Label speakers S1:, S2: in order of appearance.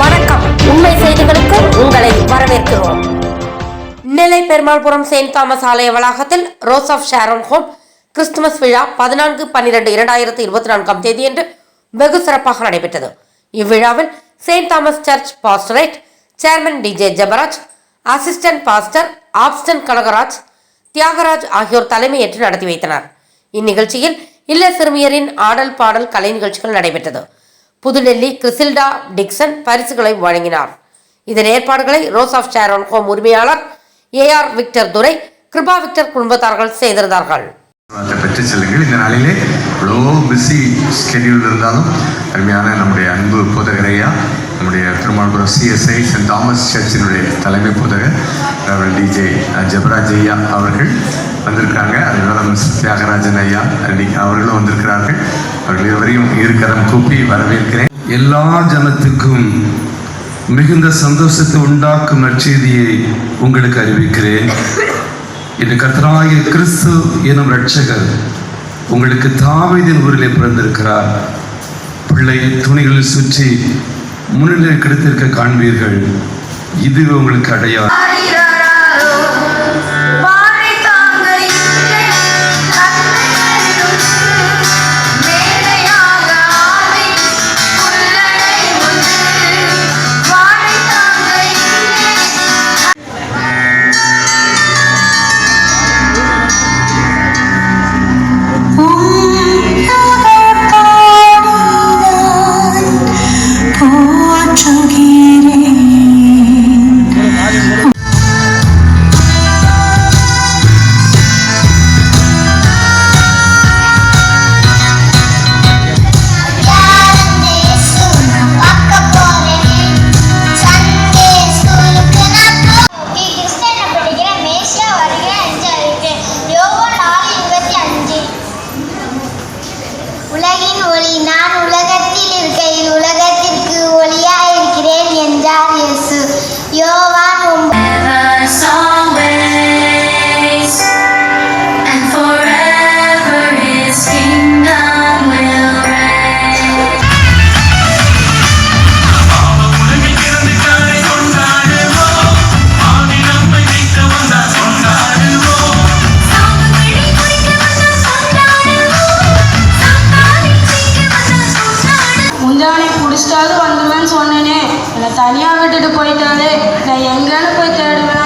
S1: வணக்கம் உண்மை செய்திகளுக்கு உங்களை வரவேற்கிறோம் நெல்லை பெருமாள்புரம் செயின்ட் தாமஸ் ஆலய வளாகத்தில் Rose of Sharon Home Christmas விழா பதினான்கு பன்னிரண்டு இரண்டாயிரத்தி இருபத்தி நான்காம் தேதி என்று வெகு சிறப்பாக நடைபெற்றது இவ்விழாவில் Saint Thomas church pastorate chairman DJ Jabaraj assistant pastor ஆப்ஸ்டன் கனகராஜ் தியாகராஜ் ஆகியோர் தலைமையேற்று நடத்தி வைத்தனர் இந்நிகழ்ச்சியில் இல்ல சிறுமியரின் ஆடல் பாடல் கலை நிகழ்ச்சிகள் நடைபெற்றது புதுடெல்லி கிறிசில்டா டிக்சன் பரிசுகளை வழங்கினார் இதன் ஏற்பாடுகளை ரோஸ் ஆஃப் ஷேரோன் ஹோம் உரிமையாளர் A R Victor Durai Kiruba Victor குடும்பத்தார்கள் செய்திருந்தார்கள்
S2: பெற்று செல்லுங்கள் இந்த நாளிலே இவ்வளோ பிஸி ஸ்கெடியூல் இருந்தாலும் அருமையான நம்முடைய அன்பு போதகரையா நம்முடைய திருமாவளபுரம் சிஎஸ்ஐ சென்ட் தாமஸ் சர்ச்சினுடைய தலைமை போதகர் ரெவரன் டிஜே ஜபராஜ் ஐயா அவர்கள் வந்திருக்காங்க அதனால தியாகராஜன் ஐயா அவர்களும் வந்திருக்கிறார்கள் அவர்கள் எவரையும் கூப்பி வரவேற்கிறேன் எல்லா ஜனத்துக்கும் மிகுந்த சந்தோஷத்தை உண்டாக்கும் நற்செய்தியை உங்களுக்கு அறிவிக்கிறேன் இன்று கத்தராய கிறிஸ்து எனும் ரட்சகர் உங்களுக்கு தாவீதின் ஊரிலே பிறந்திருக்கிறார் பிள்ளை துணிகளில் சுற்றி முன்னிலை கிடைத்திருக்க காண்பீர்கள் இது உங்களுக்கு
S3: அடையாது
S4: என்னை தனியாக விட்டுட்டு போயிட்டாலே நான் எங்கேன்னு போய் தேடுவேன்